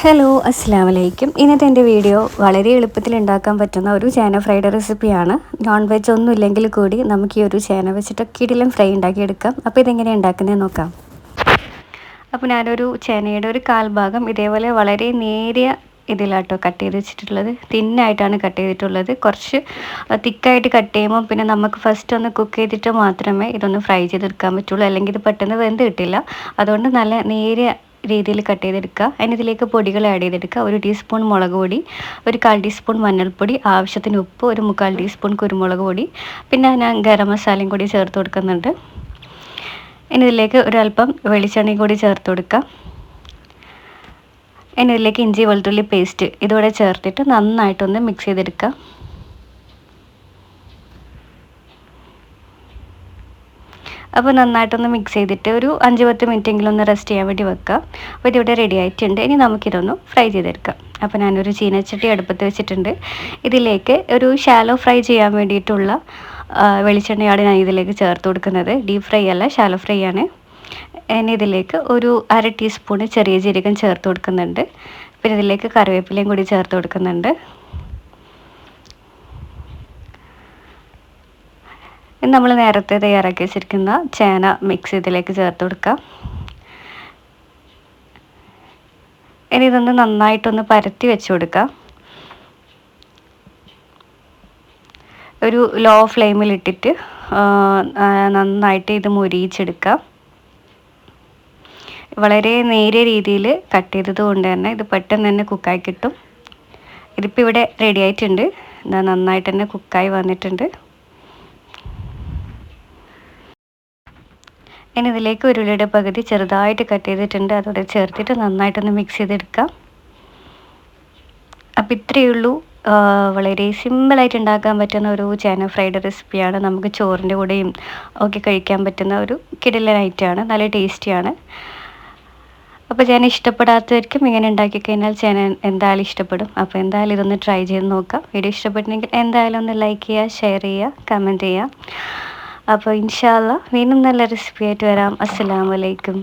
Hello അസ്സാം വലൈക്കും ഇന്നത്തെ എന്റെ വീഡിയോ വളരെ എളുപ്പത്തിൽ ഉണ്ടാക്കാൻ പറ്റുന്ന ഒരു ചേന ഫ്രൈഡ് റെസിപ്പിയാണ്. നോൺ വെജ് ഒന്നും ഇല്ലെങ്കിൽ കൂടി നമുക്ക് ഈ ഒരു ചേന വെച്ചിട്ട് കിടിലം ഫ്രൈ ഉണ്ടാക്കിയെടുക്കാം. അപ്പോൾ ഇതെങ്ങനെ ഉണ്ടാക്കുന്നത് നോക്കാം. അപ്പോൾ ഞാനൊരു ചേനയുടെ ഒരു കാൽഭാഗം ഇതേപോലെ വളരെ നേരിയ ഇതിലാട്ടോ കട്ട് ചെയ്ത് വെച്ചിട്ടുള്ളത്. തിന്നായിട്ടാണ് കട്ട് ചെയ്തിട്ടുള്ളത്. കുറച്ച് തിക്കായിട്ട് കട്ട് ചെയ്യുമ്പോൾ പിന്നെ നമുക്ക് ഫസ്റ്റ് ഒന്ന് കുക്ക് ചെയ്തിട്ട് മാത്രമേ ഇതൊന്ന് ഫ്രൈ ചെയ്തെടുക്കാൻ പറ്റുള്ളൂ. അല്ലെങ്കിൽ ഇത് പെട്ടെന്ന് വെന്ത് കിട്ടില്ല. അതുകൊണ്ട് നല്ല നേരിയ രീതിയിൽ കട്ട് ചെയ്തെടുക്കുക. അതിന് ഇതിലേക്ക് പൊടികൾ ആഡ് ചെയ്തെടുക്കുക. ഒരു ടീസ്പൂൺ മുളക് പൊടി ഒരു കാൽ ടീസ്പൂൺ മഞ്ഞൾപ്പൊടി ആവശ്യത്തിന് ഉപ്പ് ഒരു മുക്കാൽ ടീസ്പൂൺ കുരുമുളക് പൊടി പിന്നെ ഞാൻ ഗരം മസാലയും കൂടി ചേർത്ത് കൊടുക്കുന്നുണ്ട്. ഇനി ഇതിലേക്ക് ഒരല്പം വെളിച്ചെണ്ണയും കൂടി ചേർത്ത് കൊടുക്കുക. ഇനി ഇതിലേക്ക് ഇഞ്ചി വെളുത്തുള്ളി പേസ്റ്റ് ഇതോടെ ചേർത്തിട്ട് നന്നായിട്ടൊന്ന് മിക്സ് ചെയ്തെടുക്കുക. അപ്പോൾ നന്നായിട്ടൊന്ന് മിക്സ് ചെയ്തിട്ട് ഒരു അഞ്ച് പത്ത് മിനിറ്റ് എങ്കിലും ഒന്ന് റെസ്റ്റ് ചെയ്യാൻ വേണ്ടി വെക്കുക അപ്പോൾ ഇതിവിടെ റെഡി ആയിട്ടുണ്ട്. ഇനി നമുക്കിതൊന്ന് ഫ്രൈ ചെയ്തെടുക്കാം. അപ്പോൾ ഞാനൊരു ചീനച്ചട്ടി അടുപ്പത്ത് വെച്ചിട്ടുണ്ട്. ഇതിലേക്ക് ഒരു ഷാലോ ഫ്രൈ ചെയ്യാൻ വേണ്ടിയിട്ടുള്ള വെളിച്ചെണ്ണയാണ് ഞാൻ ഇതിലേക്ക് ചേർത്ത് കൊടുക്കുന്നത്. ഡീപ് ഫ്രൈ അല്ല ഷാലോ ഫ്രൈ ആണ്. ഇനി ഇതിലേക്ക് ഒരു അര ടീസ്പൂണ് ചെറിയ ജീരകം ചേർത്ത് കൊടുക്കുന്നുണ്ട്. പിന്നെ ഇതിലേക്ക് കറിവേപ്പിലയും കൂടി ചേർത്ത് കൊടുക്കുന്നുണ്ട്. നമ്മൾ നേരത്തെ തയ്യാറാക്കി വെച്ചിരിക്കുന്ന ചേന മിക്സ് ഇതിലേക്ക് ചേർത്ത് കൊടുക്കാം. ഇനി ഇതൊന്ന് നന്നായിട്ടൊന്ന് പരത്തി വെച്ച് കൊടുക്കാം. ഒരു ലോ ഫ്ലെയിമിൽ ഇട്ടിട്ട് നന്നായിട്ട് ഇത് മുരിയിച്ചെടുക്കാം. വളരെ നേരിയ രീതിയിൽ കട്ട് ചെയ്തത് കൊണ്ട് തന്നെ ഇത് പെട്ടെന്ന് തന്നെ കുക്കായി കിട്ടും. ഇതിപ്പോൾ ഇവിടെ റെഡി ആയിട്ടുണ്ട്. നന്നായിട്ട് തന്നെ കുക്കായി വന്നിട്ടുണ്ട്. ഇനി ഇതിലേക്ക് ഉരുളിയുടെ പകുതി ചെറുതായിട്ട് കട്ട് ചെയ്തിട്ടുണ്ട്. അതോടെ ചേർത്തിട്ട് നന്നായിട്ടൊന്ന് മിക്സ് ചെയ്തെടുക്കാം. അപ്പം ഇത്രയേ ഉള്ളൂ. വളരെ സിമ്പിളായിട്ട് ഉണ്ടാക്കാൻ പറ്റുന്ന ഒരു ചേന ഫ്രൈഡ് റെസിപ്പിയാണ് നമുക്ക് ചോറിന്റെ കൂടെയും ഒക്കെ കഴിക്കാൻ പറ്റുന്ന ഒരു കിടിലൻ ഐറ്റമാണ് നല്ല ടേസ്റ്റിയാണ് അപ്പോൾ ചേന ഇഷ്ടപ്പെടാത്തവർക്കും ഇങ്ങനെ ഉണ്ടാക്കി കഴിഞ്ഞാൽ ചേന എന്തായാലും ഇഷ്ടപ്പെടും. അപ്പോൾ എന്തായാലും ഇതൊന്ന് ട്രൈ ചെയ്ത് നോക്കാം. വീഡിയോ ഇഷ്ടപ്പെട്ടിട്ടുണ്ടെങ്കിൽ എന്തായാലും ഒന്ന് ലൈക്ക് ചെയ്യുക ഷെയർ ചെയ്യുക കമന്റ് ചെയ്യുക. അപ്പോൾ ഇൻഷാല്ല വീണ്ടും നല്ല റെസിപ്പി ആയിട്ട് വരാം. അസ്സാം വലൈക്കും